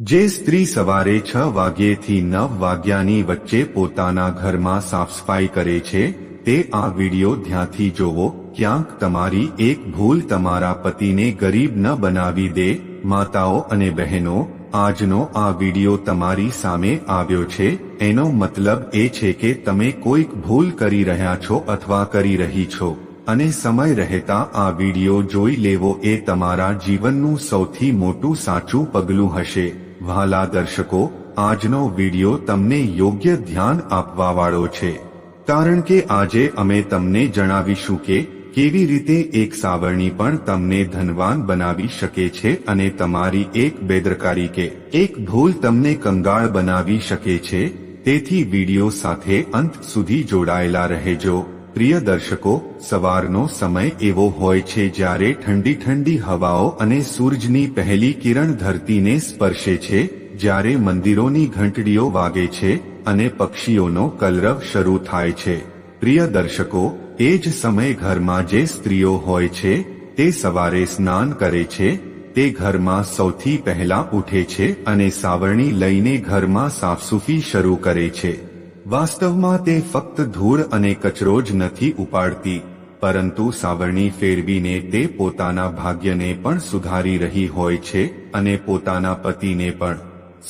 જે સ્ત્રી સવારે છ વાગ્યેથી નવ વાગ્યાની વચ્ચે પોતાના ઘરમાં સાફસફાઈ કરે છે, તે આ વિડિયો ધ્યાનથી જોવો. ક્યાંક તમારી એક ભૂલ તમારા પતિને ગરીબ ન બનાવી દે, માતાઓ અને બહેનો, આજનો આ વિડિયો તમારી સામે આવ્યો છે. એનો મતલબ એ છે કે તમે કોઈક ભૂલ કરી રહ્યા છો અથવા કરી રહી છો. અને સમય રહેતા આ વિડિયો જોઈ લેવો એ તમારા જીવનનું સૌથી મોટું સાચું પગલું હશે. વહાલા દર્શકો, આજનો વિડિયો તમને યોગ્ય ધ્યાન આપવાવાળો છે. કારણ કે આજે અમે તમને જણાવીશું કે કેવી રીતે એક સાવરણી પણ તમને ધનવાન બનાવી શકે છે અને તમારી એક બેદરકારી કે એક ભૂલ તમને કંગાળ બનાવી શકે છે. તેથી વિડિયો સાથે અંત સુધી જોડાયેલા રહેજો. પ્રિય દર્શકો, સવારનો સમય એવો હોય છે જ્યારે ઠંડી ઠંડી હવાઓ અને સૂરજની પહેલી કિરણ ધરતીને સ્પર્શે છે, જ્યારે મંદિરોની ઘંટડીઓ વાગે છે અને પક્ષીઓનો કલરવ શરૂ થાય છે. પ્રિય દર્શકો, એ જ સમય ઘરમાં જે સ્ત્રીઓ હોય છે, તે સવારે સ્નાન કરે છે, તે ઘરમાં સૌથી પહેલા ઉઠે છે અને સાવરણી લઈને ઘરમાં સાફસૂફી શરૂ કરે છે. વાસ્તવમાં તે ફક્ત ધૂળ અને કચરો જ નથી ઉપાડતી, પરંતુ સાવરણી ફેરવીને તે પોતાના ભાગ્યને પણ સુધારી રહી હોય છે અને પોતાના પતિને પણ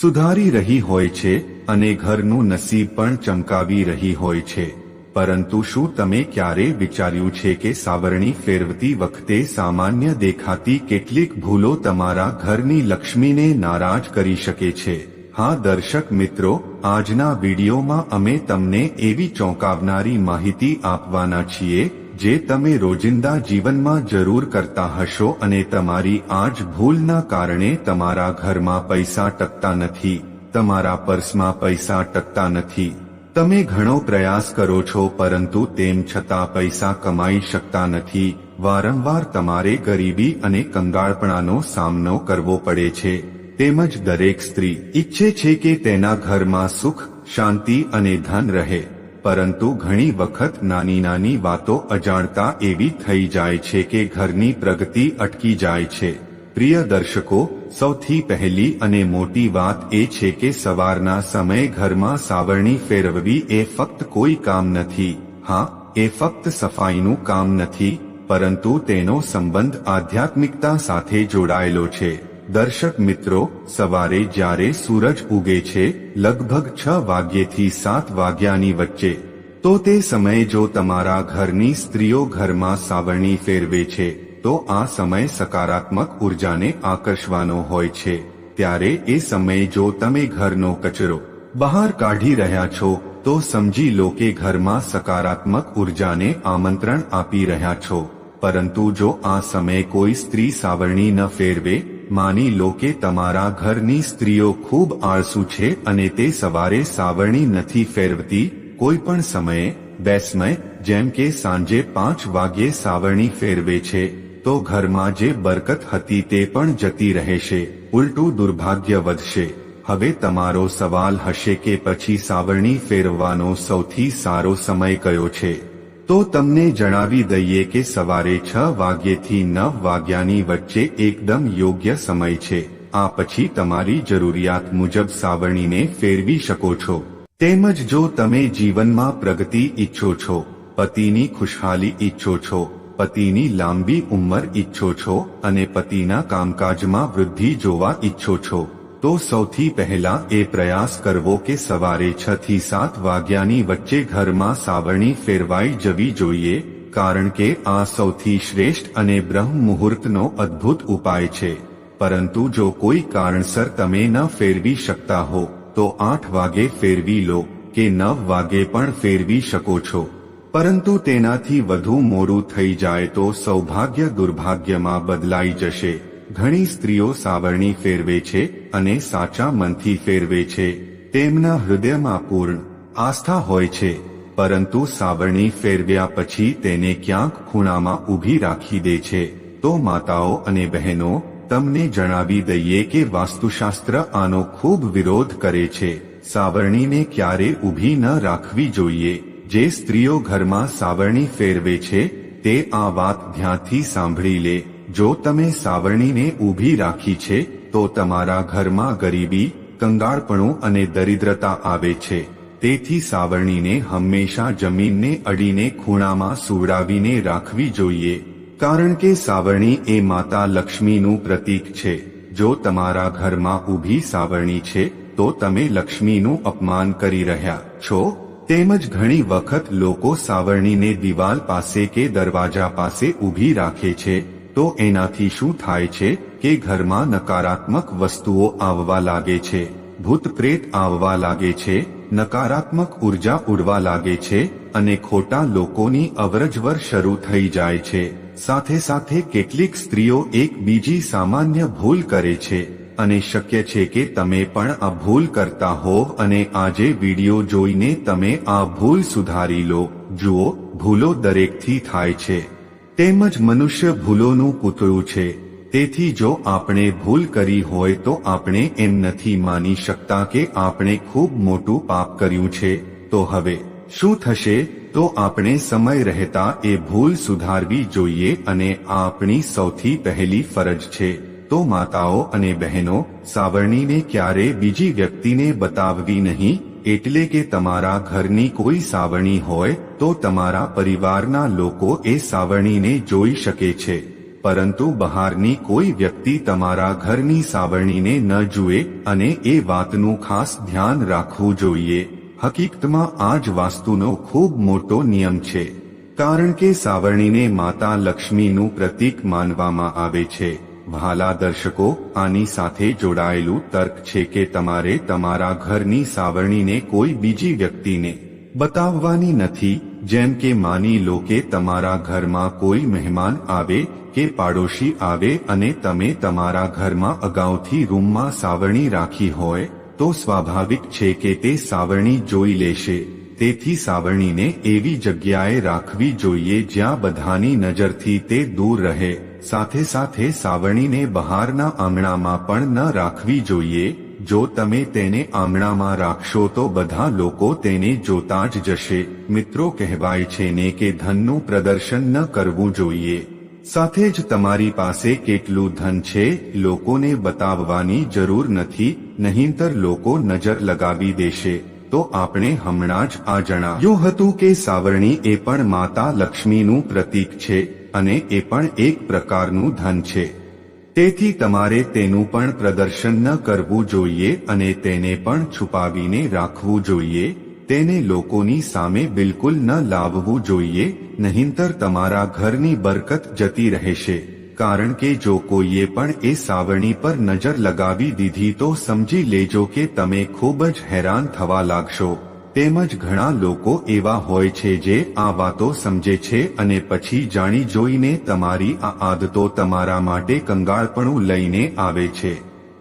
સુધારી રહી હોય છે અને ઘરનું નસીબ પણ ચમકાવી રહી હોય છે. પરંતુ શું તમે ક્યારે વિચાર્યું છે કે સાવરણી ફેરવતી વખતે સામાન્ય દેખાતી કેટલીક ભૂલો તમારા ઘરની લક્ષ્મીને નારાજ કરી શકે છે? હા, દર્શક મિત્રો, આજના વિડીયોમાં અમે તમને એવી ચોંકાવનારી માહિતી આપવાના છીએ, જે તમે રોજિંદા જીવનમાં જરૂર કરતા હશો અને તમારી આ જ ભૂલના કારણે તમારા ઘરમાં પૈસા ટકતા નથી, તમારા પર્સમાં પૈસા ટકતા નથી. તમે ઘણો પ્રયાસ કરો છો, પરંતુ તેમ છતાં પૈસા કમાઈ શકતા નથી. વારંવાર તમારે ગરીબી અને કંગાળપણાનો સામનો કરવો પડે છે. તેમજ દરેક સ્ત્રી ઈચ્છે છે કે તેના ઘરમાં સુખ, શાંતિ અને ધન રહે, પરંતુ ઘણી વખત નાની નાની વાતો અજાણતા એવી થઈ જાય છે કે ઘરની પ્રગતિ અટકી જાય છે. પ્રિય દર્શકો, સૌથી પહેલી અને મોટી વાત એ છે કે સવારના સમયે ઘરમાં સાવરણી ફેરવવી એ ફક્ત કોઈ કામ નથી. હા, એ ફક્ત સફાઈનું કામ નથી, પરંતુ તેનો સંબંધ આધ્યાત્મિકતા સાથે જોડાયેલો છે. દર્શક મિત્રો, સવારે જ્યારે સૂરજ ઉગે છે, લગભગ છ વાગ્યેથી સાત વાગ્યાની વચ્ચે, તો તે સમયે જો તમારા ઘરની સ્ત્રીઓ ઘરમાં સાવરણી ફેરવે છે, તો આ સમય સકારાત્મક ઉર્જાને આકર્ષવાનો હોય છે. ત્યારે એ સમયે જો તમે ઘરનો કચરો બહાર કાઢી રહ્યા છો, તો સમજી લો કે ઘરમાં સકારાત્મક ઉર્જાને આમંત્રણ આપી રહ્યા છો. પરંતુ જો આ સમયે કોઈ સ્ત્રી સાવરણી ન ફેરવે માની લો કે તમારા ઘરની સ્ત્રીઓ ખૂબ આળસુ છે અને તે સવારે સાવરણી નથી ફેરવતી, કોઈ પણ સમયે, બેસમય, જેમ કે સાંજે પાંચ વાગ્યે સાવરણી ફેરવે છે, તો ઘરમાં જે બરકત હતી તે પણ જતી રહેશે, ઉલટું દુર્ભાગ્ય વધશે. હવે તમારો સવાલ હશે કે પછી સાવરણી ફેરવવાનો સૌથી સારો સમય કયો છે? તો તમને જણાવી દઈએ કે સવારે છ વાગ્યેથી નવ વાગ્યાની વચ્ચે એકદમ યોગ્ય સમય છે. આ પછી તમારી જરૂરિયાત મુજબ સાવરણીને ફેરવી શકો છો. તેમજ જો તમે જીવનમાં પ્રગતિ ઈચ્છો છો, પતિની ખુશહાલી ઈચ્છો છો, પતિની લાંબી ઉંમર ઈચ્છો છો અને પતિના કામકાજમાં વૃદ્ધિ જોવા ઈચ્છો છો તો સૌથી પહેલા એ પ્રયાસ કરવો કે સવારે છ થી સાત વાગ્યાની વચ્ચે ઘરમાં સાવરણી ફેરવાઈ જવી જોઈએ, કારણ કે આ સૌથી શ્રેષ્ઠ અને બ્રહ્મ મુહૂર્તનો અદ્ભુત ઉપાય છે. પરંતુ જો કોઈ કારણસર તમે ન ફેરવી શકતા હો, તો આઠ વાગે ફેરવી લો, કે નવ વાગે પણ ફેરવી શકો છો. પરંતુ તેનાથી વધુ મોડું થઈ જાય તો સૌભાગ્ય દુર્ભાગ્યમાં બદલાઈ જશે. ઘણી સ્ત્રીઓ સાવરણી ફેરવે છે અને સાચા મનથી ફેરવે છે. તેમના હૃદયમાં પૂર્ણ આસ્થા હોય છે, પરંતુ સાવરણી ફેરવ્યા પછી તેને ક્યાંક ખૂણામાં ઊભી રાખી દે છે. તો માતાઓ અને બહેનો, તમને જણાવી દઈએ કે વાસ્તુશાસ્ત્ર આનો ખૂબ વિરોધ કરે છે. સાવરણીને ક્યારે ઊભી ન રાખવી જોઈએ. જે સ્ત્રીઓ ઘરમાં સાવરણી ફેરવે છે, તે આ વાત ધ્યાનથી સાંભળી લે. જો તમે સાવરણીને ઊભી રાખી છે, તો તમારા ઘરમાં ગરીબી, કંગાળપણું અને દરિદ્રતા આવે છે. તેથી સાવરણીને હંમેશા જમીનને અડીને ખૂણામાં સુવડાવીને રાખવી જોઈએ. કારણ કે સાવરણી એ માતા લક્ષ્મીનું પ્રતીક છે. જો તમારા ઘરમાં ઊભી સાવરણી છે, તો તમે લક્ષ્મીનું અપમાન કરી રહ્યા છો. તેમજ ઘણી વખત લોકો સાવરણીને દિવાલ પાસે કે દરવાજા પાસે ઊભી રાખે છે. તો એનાથી શું થાય છે કે ઘરમાં નકારાત્મક વસ્તુઓ આવવા લાગે છે? ભૂત પ્રેત આવવા લાગે છે, નકારાત્મક ઊર્જા ઉડવા લાગે છે અને ખોટા લોકોની અવરજવર શરૂ થઈ જાય છે. સાથે સાથે કેટલીક સ્ત્રીઓ એક બીજી સામાન્ય ભૂલ કરે છે અને શક્ય છે કે તમે પણ આ ભૂલ કરતા હો અને આજે વિડિયો જોઈને તમે આ ભૂલ સુધારી લો. જુઓ, ભૂલો દરેકથી થાય છે. તેમજ મનુષ્ય ભૂલોનું પૂતળું છે. તેથી જો આપણે ભૂલ કરી હોય તો આપણે એમ નથી માની શકતા કે આપણે ખૂબ મોટું પાપ કર્યું છે. તો હવે, શું થશે? તો આપણે સમય રહેતા એ ભૂલ સુધારવી જોઈએ અને આ આપણી સૌથી પહેલી ફરજ છે. તો માતાઓ અને બહેનો, સાવરણીને ક્યારે બીજી વ્યક્તિને બતાવવી નહીં? એટલે કે તમારા ઘરની કોઈ સાવરણી હોય, તો તમારા પરિવારના લોકો એ સાવરણીને જોઈ શકે છે. પરંતુ બહારની કોઈ વ્યક્તિ તમારા ઘરની સાવરણીને ન જુએ અને એ વાતનું ખાસ ધ્યાન રાખવું જોઈએ. હકીકતમાં આ જ વાસ્તુનો ખૂબ મોટો નિયમ છે. કારણ કે સાવરણીને માતા લક્ષ્મીનું પ્રતીક માનવામાં આવે છે. વહાલા દર્શકો આની સાથે જોડાયેલું તર્ક છે કે તમારે તમારા ઘરની સાવરણીને કોઈ બીજી વ્યક્તિને બતાવવાની નથી, જેમ કે માની લો કે તમારા ઘરમાં કોઈ મહેમાન આવે કે પાડોશી આવે અને તમે તમારા ઘરમાં અગાઉથી રૂમમાં સાવરણી રાખી હોય, તો સ્વાભાવિક છે કે તે સાવરણી જોઈ લેશે. તેથી સાવરણીને એવી જગ્યાએ રાખવી જોઈએ જ્યાં બધાની નજરથી તે દૂર રહે. સાથે સાથે સાવરણીને બહારના આંગણામાં પણ ન રાખવી જોઈએ. જો તમે તેને આંગણામાં રાખશો તો બધા લોકો તેને જોતા જ જશે. મિત્રો કહેવાય છે ને કે ધનનું પ્રદર્શન ન કરવું જોઈએ. સાથે જ તમારી પાસે કેટલું ધન છે લોકોને બતાવવાની જરૂર નથી, નહીંતર લોકો નજર લગાવી દેશે. તો આપણે હમણાં જ આ જણાવ્યું હતું કે સાવરણી એ પણ માતા લક્ષ્મીનું પ્રતીક છે. અને એ પણ એક પ્રકારનું ધન છે. તેથી તમારે તેનું પણ પ્રદર્શન ન કરવું જોઈએ અને તેને પણ છુપાવીને રાખવું જોઈએ. તેને લોકોની સામે બિલકુલ ન લાવવું જોઈએ, નહીંતર તમારા ઘરની બરકત જતી રહેશે. કારણ કે જો કોઈએ પણ એ સાવરણી પર નજર લગાવી દીધી તો સમજી લેજો કે તમે ખૂબ જ હેરાન થવા લાગશો. તેમજ ઘણા લોકો એવા હોય છે જે આ વાતો સમજે છે અને પછી જાણી જોઈને તમારી આ આદતો તમારા માટે કંગાળપણું લઈને આવે છે.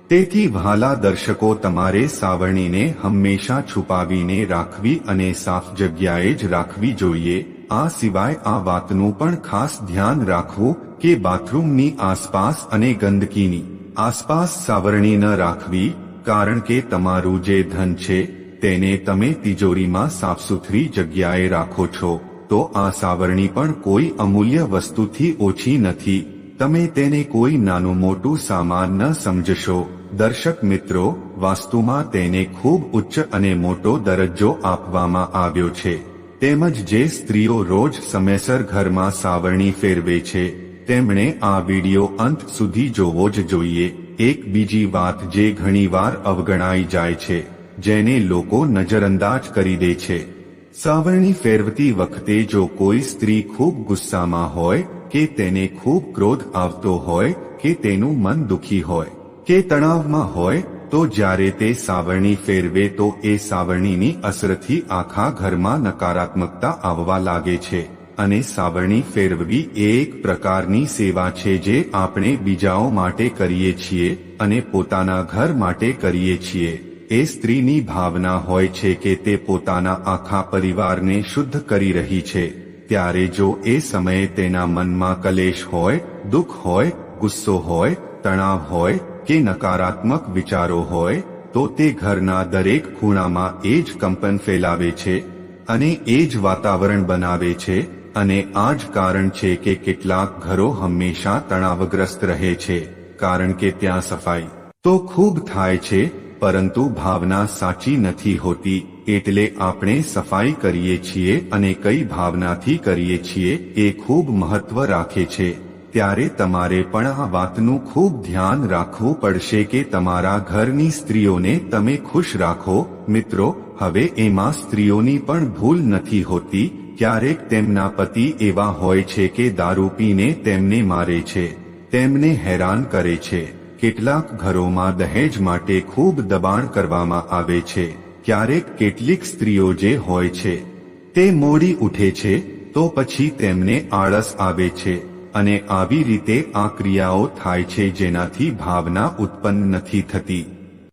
તેથી વહાલા દર્શકો તમારે સાવરણીને હંમેશા છુપાવીને રાખવી અને સાફ જગ્યાએ જ રાખવી જોઈએ. આ સિવાય આ વાતનું પણ ખાસ ધ્યાન રાખવું કે બાથરૂમની આસપાસ અને ગંદકીની આસપાસ સાવરણી ન રાખવી, કારણ કે તમારું જે ધન છે તેને તમે તિજોરીમાં સાફસુથરી જગ્યાએ રાખો છો, તો આ સાવરણી પણ કોઈ અમૂલ્ય વસ્તુથી ઓછી નથી. તમે તેને કોઈ નાનું મોટું સામાન ન સમજશો. દર્શક મિત્રો, વાસ્તુમાં તેને ખૂબ ઉચ્ચ અને મોટો દરજ્જો આપવામાં આવ્યો છે. તેમજ જે સ્ત્રીઓ રોજ સમયસર ઘરમાં સાવરણી ફેરવે છે, તેમણે આ વિડિયો અંત સુધી જોવો જ જોઈએ. એક બીજી વાત જે ઘણીવાર અવગણાઈ જાય છે. જેને લોકો નજરઅંદાજ કરી દે છે. સાવરણી ફેરવતી વખતે જો કોઈ સ્ત્રી ખૂબ ગુસ્સામાં હોય, કે તેને ખૂબ ક્રોધ આવતો હોય, કે તેનું મન દુખી હોય, કે તણાવમાં હોય, તો જ્યારે તે સાવરણી ફેરવે તો એ સાવરણીની અસરથી આખા ઘરમાં નકારાત્મકતા આવવા લાગે છે. અને સાવરણી ફેરવવી એ એક પ્રકારની સેવા છે જે આપણે બીજાઓ માટે કરીએ છીએ અને પોતાના ઘર માટે કરીએ છીએ. એ સ્ત્રીની ભાવના હોય છે કે તે પોતાના આખા પરિવારને શુદ્ધ કરી રહી છે. ત્યારે જો એ સમયે તેના મનમાં કલેશ હોય, દુઃખ હોય, ગુસ્સો હોય, તણાવ હોય કે નકારાત્મક વિચારો હોય, તો તે ઘરના દરેક ખૂણામાં એ જ કંપન ફેલાવે છે અને એ જ વાતાવરણ બનાવે છે અને આ જ કારણ છે કે કેટલાક ઘરો હંમેશા તણાવગ્રસ્ત રહે છે, કારણ કે ત્યાં સફાઈ તો ખૂબ થાય છે પરંતુ ભાવના સાચી નથી હોતી, એટલે આપણે સફાઈ કરીએ છીએ અને કઈ ભાવનાથી કરીએ છીએ એ ખૂબ મહત્વ રાખે છે. ત્યારે તમારે પણ આ વાતનું ખૂબ ધ્યાન રાખવું પડશે કે તમારા ઘરની સ્ત્રીઓને તમે ખુશ રાખો. મિત્રો, હવે એમાં સ્ત્રીઓની પણ ભૂલ નથી હોતી, ક્યારેક તેમના પતિ એવા હોય છે કે દારૂ પીને તેમને મારે છે, તેમને હેરાન કરે છે. કેટલાક ઘરોમાં દહેજ માટે ખૂબ દબાણ કરવામાં આવે છે. ક્યારેક કેટલીક સ્ત્રીઓ જે હોય છે, તે મોડી ઉઠે છે, તો પછી તેમને આળસ આવે છે અને આવી રીતે આ ક્રિયાઓ થાય છે જેનાથી ભાવના ઉત્પન્ન નથી થતી.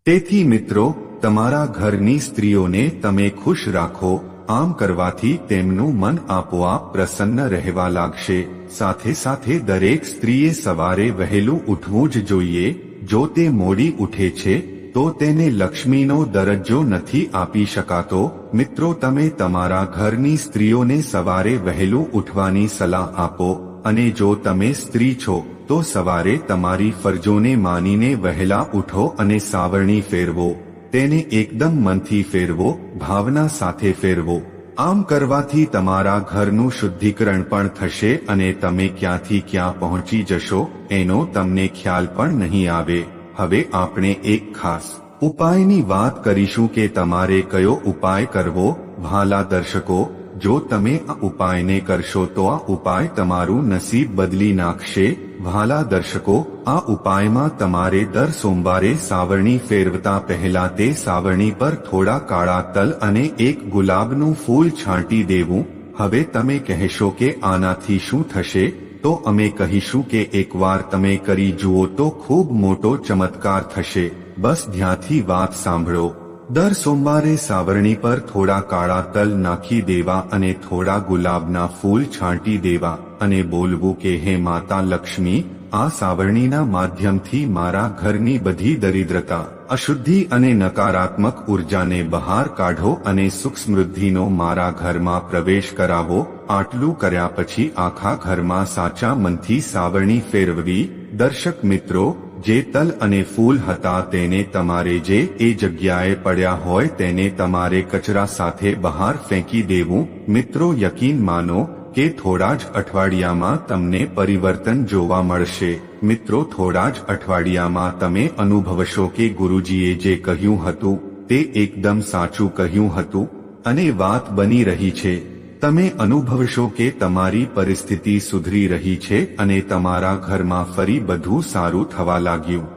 તેથી મિત્રો, તમારા ઘરની સ્ત્રીઓને તમે ખુશ રાખો આમ કરવાથી તેમનું મન આપોઆપ પ્રસન્ન રહેવા લાગશે. સાથે સાથે દરેક સ્ત્રીએ સવારે વહેલું ઉઠવું જ જોઈએ. જો તે મોડી ઉઠે છે, તો તેને લક્ષ્મીનો દરજ્જો નથી આપી શકાતો. મિત્રો, તમે તમારા ઘરની સ્ત્રીઓને સવારે વહેલું ઉઠવાની સલાહ આપો. અને જો તમે સ્ત્રી છો, તો સવારે તમારી ફરજોને માનીને વહેલા ઉઠો અને સાવરણી ફેરવો. તેને એકદમ મનથી ફેરવો, ભાવના સાથે ફેરવો. આમ કરવાથી તમારા ઘરનું શુદ્ધિકરણ પણ થશે અને તમે ક્યાંથી ક્યાં પહોંચી જશો, એનો તમને ખ્યાલ પણ નહીં આવે. હવે આપણે એક ખાસ ઉપાયની વાત કરીશું કે તમારે કયો ઉપાય કરવો ભાલા દર્શકો, જો તમે આ ઉપાયને કરશો તો આ ઉપાય તમારું નસીબ બદલી નાખશે ભાલા દર્શકો આ ઉપાયમાં તમારે દર સોમવારે સાવરણી ફેરવતા પહેલા તે સાવરણી પર થોડા કાળા તલ અને એક ગુલાબનું ફૂલ છાંટી દેવું. હવે તમે કહેશો કે આનાથી શું થશે? તો અમે કહીશું કે એકવાર તમે કરી જુઓ તો ખૂબ મોટો ચમત્કાર થશે. બસ ધ્યાંથી વાત સાંભળો. દર સોમવારે સાવરણી પર થોડા કાળા તલ નાખી દેવા અને થોડા ગુલાબના ફૂલ છાંટી દેવા અને બોલવું કે, હે માતા લક્ષ્મી, આ સાવરણીના માધ્યમથી મારા ઘરની બધી દરિદ્રતા, અશુદ્ધિ અને નકારાત્મક ઉર્જાને બહાર કાઢો અને સુખ સમૃદ્ધિનો મારા ઘરમાં પ્રવેશ કરાવો. આટલું કર્યા પછી આખા ઘરમાં સાચા મનથી સાવરણી ફેરવવી, દર્શક મિત્રો જે તલ અને ફૂલ હતા તેને તમારે જે એ જગ્યાએ પડ્યા હોય તેને તમારે કચરા સાથે બહાર ફેંકી દેવું. મિત્રો, યકીન માનો કે થોડા જ અઠવાડિયામાં તમને પરિવર્તન જોવા મળશે. મિત્રો, થોડા જ અઠવાડિયામાં તમે અનુભવશો કે ગુરુજીએ જે કહ્યું હતું, તે એકદમ સાચું કહ્યું હતું અને વાત બની રહી છે. તમે અનુભવશો કે તમારી પરિસ્થિતિ સુધરી રહી છે અને તમારા ઘરમાં ફરી બધું સારું થવા લાગ્યું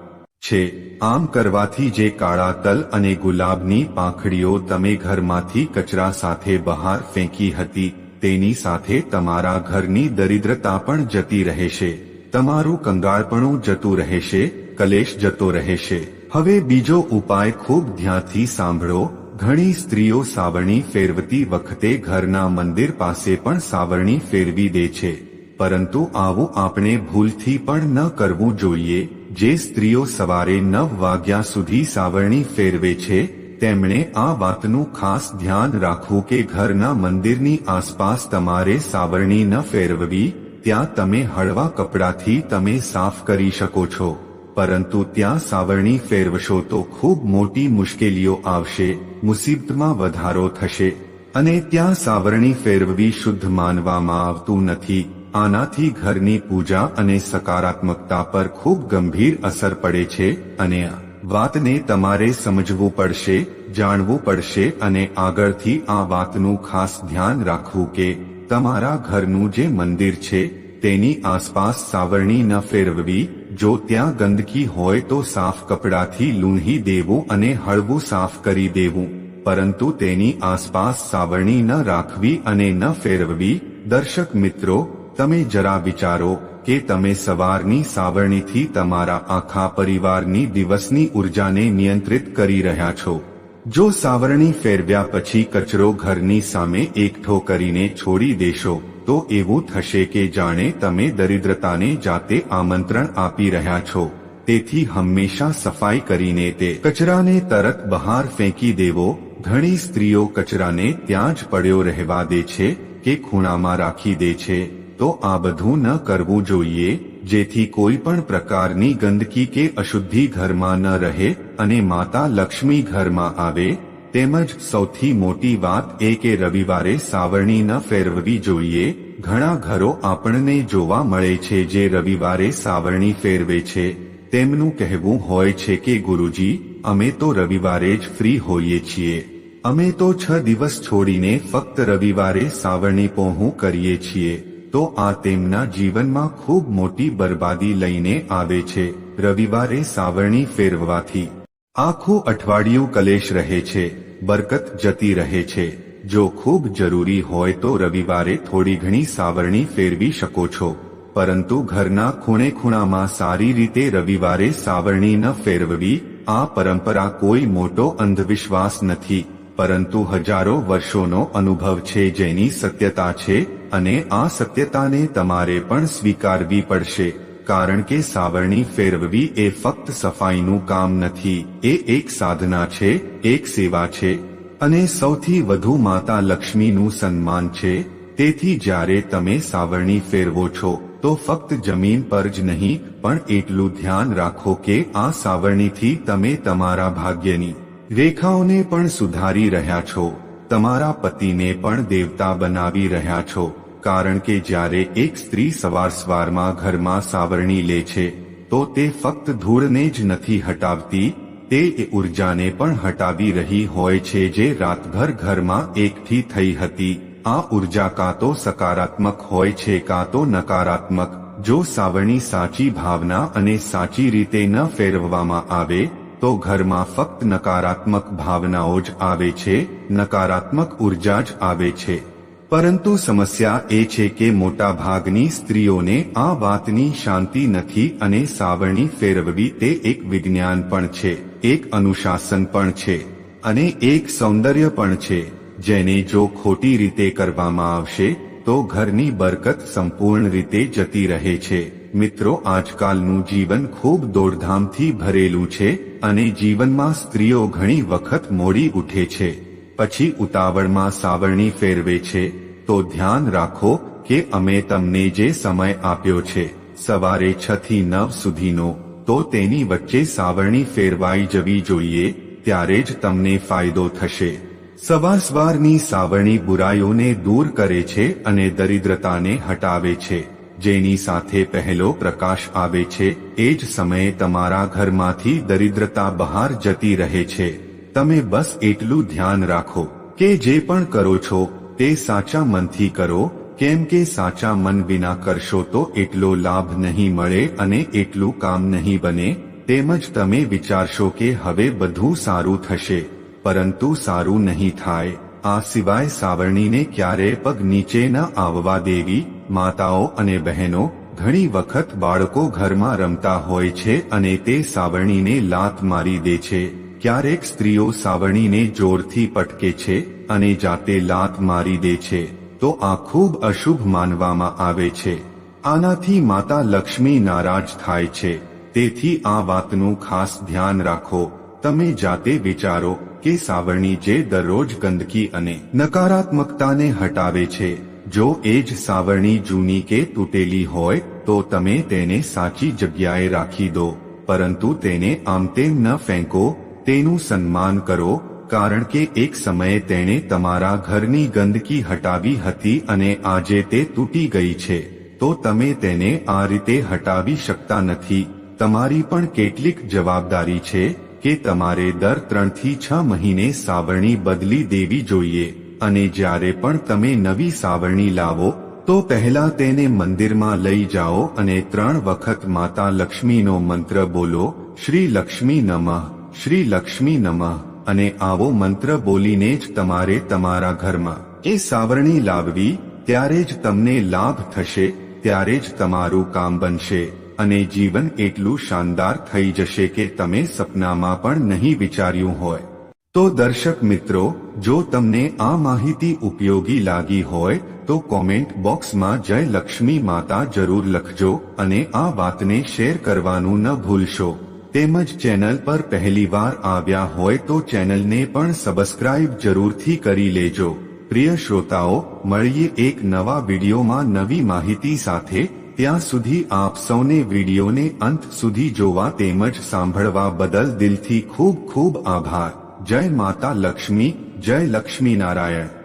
છે. આમ કરવાથી જે કાળા તલ અને ગુલાબની પાંખડીઓ તમે ઘરમાંથી કચરા સાથે બહાર ફેંકી હતી, તેની સાથે તમારા ઘરની દરિદ્રતા પણ જતી રહેશે. તમારું કંગાળપણું જતું રહેશે, કલેશ જતો રહેશે. હવે બીજો ઉપાય ખૂબ ધ્યાનથી સાંભળો ઘણી સ્ત્રીઓ સાવરણી ફેરવતી વખતે ઘરના મંદિર પાસે પણ સાવરણી ફેરવી દે છે. પરંતુ આવું આપણે ભૂલથી પણ ન કરવું જોઈએ. જે સ્ત્રીઓ સવારે નવ વાગ્યા સુધી સાવરણી ફેરવે છે, તેમણે આ વાતનું ખાસ ધ્યાન રાખવું કે ઘરના મંદિરની આસપાસ તમારે સાવરણી ન ફેરવવી, ત્યાં તમે હળવા કપડાથી તમે સાફ કરી શકો છો. પરંતુ ત્યાં સાવરણી ફેરવશો તો ખૂબ મોટી મુશ્કેલીઓ આવશે, મુસીબતમાં વધારો થશે, અને ત્યાં સાવરણી ફેરવવી શુદ્ધ માનવામાં આવતું નથી. આનાથી ઘરની પૂજા અને સકારાત્મકતા પર ખૂબ ગંભીર અસર પડે છે અને આ વાતને તમારે સમજવું પડશે, જાણવું પડશે અને આગળથી આ વાતનું ખાસ ધ્યાન રાખવું કે તમારા ઘરનું જે મંદિર છે, તેની આસપાસ સાવરણી ન ફેરવવી જો ત્યાં ગંદકી હોય તો સાફ કપડાથી લૂંહી દેવું અને હળવું સાફ કરી દેવું. પરંતુ તેની આસપાસ સાવરણી ન રાખવી અને ન ફેરવવી. દર્શક મિત્રો, તમે જરા વિચારો કે તમે સવારની સાવરણીથી તમારા આખા પરિવારની દિવસની ઉર્જાને નિયંત્રિત કરી રહ્યા છો. જો સાવરણી ફેરવ્યા પછી કચરો ઘરની સામે એકઠો કરીને છોડી દેશો. તો એવું થશે કે જાણે તમે દરિદ્રતાને જાતે આમંત્રણ આપી રહ્યા છો. તેથી હંમેશા સફાઈ કરીને તે કચરાને તરત બહાર ફેંકી દેવો. ઘણી સ્ત્રીઓ કચરાને ત્યાં જ પડ્યો રહેવા દે છે કે ખૂણામાં રાખી દે છે. તો આ બધું ન કરવું જોઈએ. જેથી કોઈ પણ પ્રકારની ગંદકી કે અશુદ્ધિ ઘરમાં ન રહે અને માતા લક્ષ્મી ઘરમાં આવે તેમજ સૌથી મોટી વાત એ કે રવિવારે સાવરણી ન ફેરવવી જોઈએ. ઘણા ઘરો આપણને જોવા મળે છે જે રવિવારે સાવરણી ફેરવે છે. તેમનું કહેવું હોય છે કે, ગુરુજી, અમે તો રવિવારે જ ફ્રી હોઈએ છીએ. અમે તો છ દિવસ છોડીને ફક્ત રવિવારે સાવરણી પહોં કરીએ છીએ. તો આ તેમના જીવનમાં ખૂબ મોટી બરબાદી લઈને આવે છે રવિવારે સાવરણી ફેરવવાથી. આખું અઠવાડિયું કલેશ રહે છે, બરકત જતી રહે છે. જો ખૂબ જરૂરી હોય તો રવિવારે થોડી ઘણી સાવરણી ફેરવી શકો છો. પરંતુ ઘરના ખૂણે ખૂણામાં સારી રીતે રવિવારે સાવરણી ન ફેરવવી, આ પરંપરા કોઈ મોટો અંધવિશ્વાસ નથી. પરંતુ હજારો વર્ષોનો અનુભવ છે જેની સત્યતા છે, અને આ સત્યતાને તમારે પણ સ્વીકારવી પડશે. કારણ કે સાવરણી ફેરવવી એ ફક્ત સફાઈનું કામ નથી, એ એક સાધના છે, એક સેવા છે. અને સૌથી વધુ માતા લક્ષ્મીનું સન્માન છે. તેથી જ્યારે તમે સાવરણી ફેરવો છો, તો ફક્ત જમીન પર જ નહીં, પણ એટલું ધ્યાન રાખો કે આ સાવરણીથી તમે તમારા ભાગ્યની રેખાઓને પણ સુધારી રહ્યા છો. તમારા પતિને પણ દેવતા બનાવી રહ્યા છો. કારણ કે જ્યારે એક સ્ત્રી સવાર સવારમાં ઘરમાં સાવરણી લે છે, તો તે ફક્ત ધૂળને જ નથી હટાવતી, તે એ ઉર્જાને પણ હટાવી રહી હોય છે જે રાતભર ઘરમાં એકઠી થઈ હતી. આ ઊર્જા કાં તો સકારાત્મક હોય છે, કાં તો નકારાત્મક. જો સાવરણી સાચી ભાવના અને સાચી રીતે ન ફેરવવામાં આવે, તો ઘરમાં ફક્ત નકારાત્મક ભાવનાઓ જ આવે છે, નકારાત્મક ઊર્જા જ આવે છે. પરંતુ સમસ્યા એ છે કે મોટા ભાગની સ્ત્રીઓને આ વાતની શાંતિ નથી અને સાવરણી ફેરવવી તે એક વિજ્ઞાન પણ છે, એક અનુશાસન પણ છે અને એક સૌંદર્ય પણ છે. જેને જો ખોટી રીતે કરવામાં આવશે, તો ઘરની બરકત સંપૂર્ણ રીતે જતી રહે છે. મિત્રો, આજકાલનું જીવન ખૂબ દોડધામથી ભરેલું છે અને જીવનમાં સ્ત્રીઓ ઘણી વખત મોડી ઉઠે છે. પછી ઉતાવળમાં સાવરણી ફેરવે છે તો ધ્યાન રાખો કે અમે તમને જે સમય આપ્યો છે, સવારે છ થી નવ સુધીનો, તો તેની વચ્ચે સાવરણી ફેરવાઈ જવી જોઈએ, ત્યારે જ તમને ફાયદો થશે. સવાસવારની સાવરણી બુરાઈઓને દૂર કરે છે અને દરિદ્રતાને હટાવે છે. જેની સાથે પહેલો પ્રકાશ આવે છે, એ જ સમયે તમારા ઘરમાંથી દરિદ્રતા બહાર જતી રહે છે. તમે બસ એટલું ધ્યાન રાખો કે જે પણ કરો છો તે સાચા મનથી કરો, કેમ કે સાચા મન વિના કરશો તો એટલો લાભ નહીં મળે અને એટલું કામ નહીં બને, તેમજ તમે વિચારશો કે હવે બધું સારું થશે, પરંતુ સારું નહીં થાય. આ સિવાય સાવરણીને ક્યારે પગ નીચે ન આવવા દેવી, માતાઓ અને બહેનો, ઘણી વખત બાળકો ઘરમાં રમતા હોય છે અને તે સાવરણીને લાત મારી દે છે. ક્યારેક સ્ત્રીઓ સાવરણીને જોરથી પટકે છે અને જાતે લાત મારી દે છે, તો આ ખૂબ અશુભ માનવામાં આવે છે. આનાથી માતા લક્ષ્મી નારાજ થાય છે. તેથી આ વાતનું ખાસ ધ્યાન રાખો. તમે જાતે વિચારો કે સાવરણી જે દરરોજ ગંદકી અને નકારાત્મકતાને હટાવે છે. જો એ જ સાવરણી જૂની કે તૂટેલી હોય, તો તમે તેને સાચી જગ્યાએ રાખી દો. પરંતુ તેને આમતેમ ન ફેંકો તેનું સન્માન કરો, કારણ કે એક સમયે તેણે તમારા ઘરની ગંદકી હટાવી હતી અને આજે તે તૂટી ગઈ છે. તો તમે તેને આ રીતે હટાવી શકતા નથી. તમારી પણ કેટલીક જવાબદારી છે કે તમારે દર ત્રણથી છ મહિને સાવરણી બદલી દેવી જોઈએ. અને જ્યારે પણ તમે નવી સાવરણી લાવો, તો પહેલા તેને મંદિરમાં લઈ જાઓ અને ત્રણ વખત માતા લક્ષ્મીનો મંત્ર બોલો, શ્રી લક્ષ્મી નમઃ. શ્રી લક્ષ્મી નમઃ અને આવો મંત્ર બોલીને જ તમારે તમારા ઘરમાં એ સાવરણી લાવવી, ત્યારે જ તમને લાભ થશે, ત્યારે જ તમારું કામ બનશે અને જીવન એટલું શાનદાર થઈ જશે કે તમે સપનામાં પણ નહીં વિચાર્યું હોય. તો દર્શક મિત્રો, જો તમને આ માહિતી ઉપયોગી લાગી હોય, તો કોમેન્ટ બોક્સમાં જય લક્ષ્મી માતા જરૂર લખજો અને આ વાતને શેર કરવાનું ન ભૂલશો. તેમજ ચેનલ પર પહેલીવાર આવ્યા હોય તો ચેનલને પણ સબસ્ક્રાઇબ જરૂરથી કરી લેજો. પ્રિય શ્રોતાઓ, મળીએ એક નવા વિડીયોમાં નવી માહિતી સાથે. ત્યાં સુધી આપ સૌને વિડીયોને અંત સુધી જોવા તેમજ સાંભળવા બદલ દિલથી ખૂબ ખૂબ આભાર. જય માતા લક્ષ્મી, જય લક્ષ્મી નારાયણ.